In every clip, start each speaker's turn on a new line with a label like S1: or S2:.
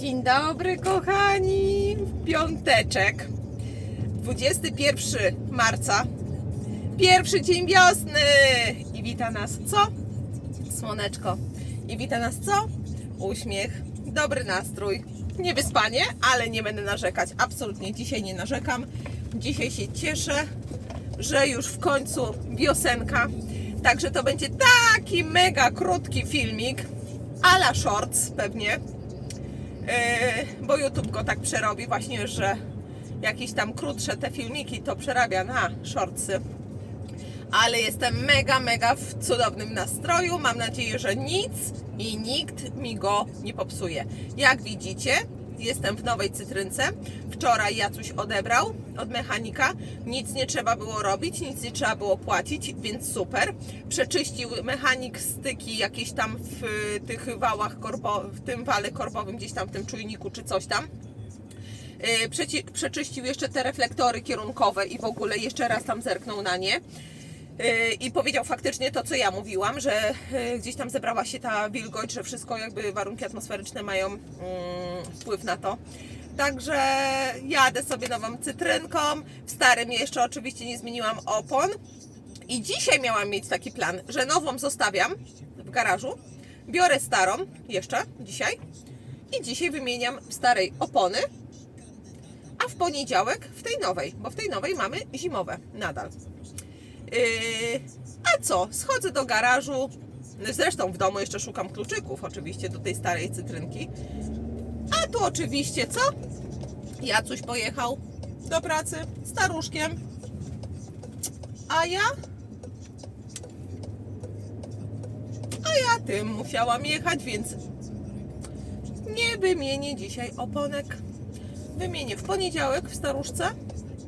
S1: Dzień dobry, kochani. Piąteczek. 21 marca. Pierwszy dzień wiosny. I wita nas co? Słoneczko. I wita nas co? Uśmiech, dobry nastrój. Nie wyspanie, ale nie będę narzekać. Absolutnie dzisiaj nie narzekam. Dzisiaj się cieszę, że już w końcu wiosenka. Także to będzie taki mega krótki filmik, a la shorts pewnie. Yy, bo YouTube go tak przerobi właśnie, że jakieś tam krótsze te filmiki to przerabia na shortsy. Ale jestem mega, mega w cudownym nastroju. Mam nadzieję, że nic i nikt mi go nie popsuje. Jak widzicie, jestem w nowej cytrynce. Wczoraj Jacuś odebrał od mechanika. Nic nie trzeba było robić, nic nie trzeba było płacić, więc super. Przeczyścił mechanik styki jakieś tam w y, tych wałach korbo, w tym wale korbowym, gdzieś tam w tym czujniku czy coś tam. Yy, Przeci- przeczyścił jeszcze te reflektory kierunkowe i w ogóle jeszcze raz tam zerknął na nie. I powiedział faktycznie to, co ja mówiłam, że yy, gdzieś tam zebrała się ta wilgoć, że wszystko jakby warunki atmosferyczne mają mm, wpływ na to. Także jadę sobie nową cytrynką. W starym jeszcze oczywiście nie zmieniłam opon. I dzisiaj miałam mieć taki plan, że nową zostawiam w garażu, biorę starą jeszcze dzisiaj i dzisiaj wymieniam starej opony, a w poniedziałek w tej nowej, bo w tej nowej mamy zimowe nadal. Yy, a co? Schodzę do garażu. Zresztą w domu jeszcze szukam kluczyków, oczywiście, do tej starej cytrynki. A tu oczywiście co? Jacuś pojechał do pracy staruszkiem. A ja? A ja tym musiałam jechać, więc nie wymienię dzisiaj oponek. Wymienię w poniedziałek w staruszce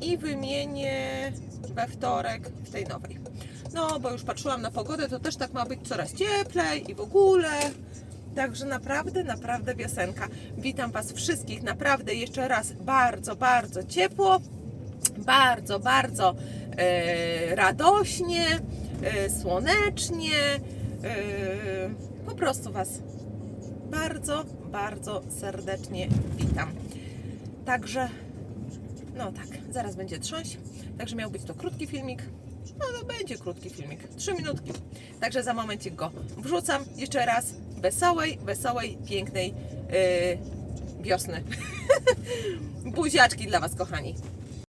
S1: i wymienię we wtorek w tej nowej. No, bo już patrzyłam na pogodę, to też tak ma być coraz cieplej i w ogóle. Także naprawdę, naprawdę wiosenka. Witam Was wszystkich naprawdę jeszcze raz bardzo, bardzo ciepło, bardzo, bardzo e, radośnie, e, słonecznie. E, po prostu Was bardzo, bardzo serdecznie witam. Także, no tak, zaraz będzie trząść. Także miał być to krótki filmik. No to będzie krótki filmik, 3 minutki. Także za momencik go wrzucam jeszcze raz. Wesołej, wesołej, pięknej yy, wiosny. Buziaczki dla Was, kochani.